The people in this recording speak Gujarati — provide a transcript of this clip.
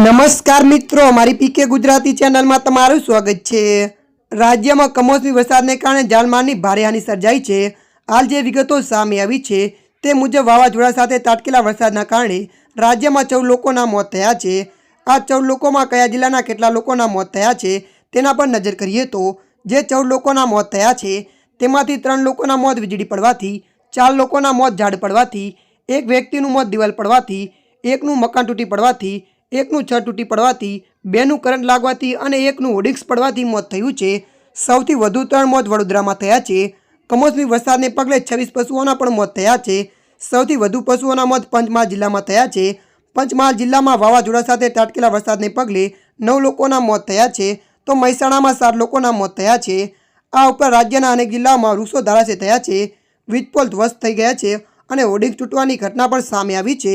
નમસ્કાર મિત્રો મારી પીકે ગુજરાતી ચેનલમાં તમારું સ્વાગત છે. રાજ્યમાં કમોસમી વરસાદને કારણે જાનમાલની ભારે હાનિ સર્જાઈ છે. હાલ જે વિગતો સામે આવી છે, તે મુજબ વાવાઝોડા સાથે તાટકેલા વરસાદના કારણે રાજ્યમાં ચૌદ લોકોના મોત થયા છે. આ ચૌદ લોકોમાં કયા જિલ્લાના કેટલા લોકોના મોત થયા છે, તેના પર નજર કરીએ તો જે ચૌદ લોકોના મોત થયા છે, તેમાંથી ત્રણ લોકોના મોત વીજળી પડવાથી, ચાર લોકોના મોત ઝાડ પડવાથી, એક વ્યક્તિનું મોત દિવાલ પડવાથી, એકનું મકાન તૂટી પડવાથી એકનું છત તૂટી પડવાથી, બેનું કરંટ લાગવાથી અને એકનું હોડિક્સ પડવાથી મોત થયું છે. સૌથી વધુ ત્રણ મોત વડોદરામાં થયા છે. કમોસમી વરસાદને પગલે છવ્વીસ પશુઓના પણ મોત થયા છે. સૌથી વધુ પશુઓના મોત પંચમહાલ જિલ્લામાં થયા છે. પંચમહાલ જિલ્લામાં વાવાઝોડા સાથે ટાટકેલા વરસાદને પગલે નવ લોકોના મોત થયા છે. તો મહેસાણામાં સાત લોકોના મોત થયા છે. આ ઉપરાંત રાજ્યના અનેક જિલ્લાઓમાં વૃક્ષો ધરાશે થયા છે. વીજપોલ ધ્વસ્ત થઈ ગયા છે અને હોર્ડિંગ તૂટવાની ઘટના પણ સામે આવી છે.